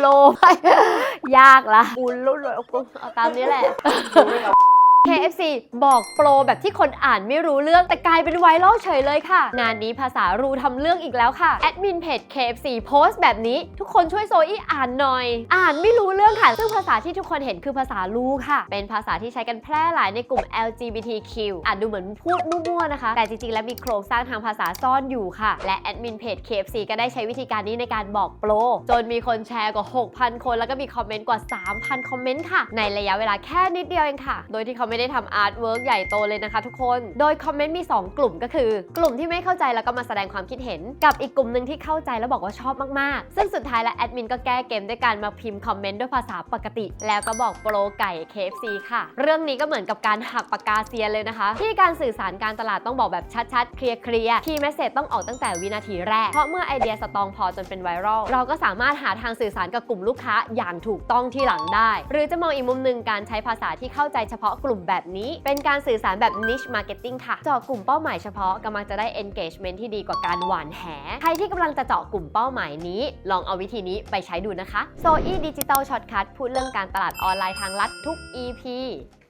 โลไป ยากละกูรู้เลยกูเอาตามนี้แหละ KFC บอกโปรแบบที่คนอ่านไม่รู้เรื่องแต่กลายเป็นไวรัลเฉยเลยค่ะ งานนี้ภาษารูทำเรื่องอีกแล้วค่ะ แอดมินเพจ KFC โพสต์แบบนี้ ทุกคนช่วยโซอี้อ่านหน่อย อ่านไม่รู้เรื่องค่ะ ซึ่งภาษาที่ทุกคนเห็นคือภาษาลูค่ะ เป็นภาษาที่ใช้กันแพร่หลายในกลุ่ม LGBTQ อาจดูเหมือนพูดมั่วๆนะคะ แต่จริงๆ แล้วมีโครงสร้างทางภาษาซ่อนอยู่ค่ะ และแอดมินเพจ KFC ก็ได้ใช้วิธีการนี้ในการบอกโปรจนมีคนแชร์กว่า 6,000 คน แล้วก็มีคอมเมนต์กว่า 3,000 คอมเมนต์ค่ะ ในระยะเวลาแค่นิดเดียวเองค่ะ โดยที่เขาไม่ได้ทำอาร์ตเวิร์กใหญ่โตเลยนะคะทุกคน โดยคอมเมนต์มี 2 กลุ่มก็คือ กลุ่มที่ไม่เข้าใจแล้วก็มาแสดงความคิดเห็น กับอีกกลุ่มหนึ่งที่เข้าใจแล้วบอกว่าชอบมากๆ ซึ่งสุดท้ายแล้วแอดมินก็แก้เกมด้วยการมาพิมพ์คอมเมนต์ด้วยภาษาปกติ แล้วก็บอกโปรไก่ KFC ค่ะ เรื่องนี้ก็เหมือนกับการหักปากกาเซียนเลยนะคะ ที่การสื่อสารการตลาดต้องบอกแบบชัดๆ เคลียร์ๆคีย์เมสเซจต้องออกตั้งแต่วินาทีแรก เพราะเมื่อไอเดียสตองพอจนเป็นไวรัลเราก็สามารถหาทางสื่อสารกับกลุ่มลูกค้าอย่างถูกต้องที่หลังได้ หรือจะมองอีกมุมหนึ่งการใช้ภาษาที่เข้าใจเฉพาะกลุ่มแบบนี้ เป็นการสื่อสารแบบ niche marketing ค่ะ เจาะกลุ่มเป้าหมายเฉพาะกำลังจะได้ engagement ที่ดีกว่าการหวานแห ใครที่กำลังจะเจาะกลุ่มเป้าหมายนี้ ลองเอาวิธีนี้ไปใช้ดูนะคะ Zoe Digital Shortcut พูดเรื่องการตลาดออนไลน์ทางลัดทุก EP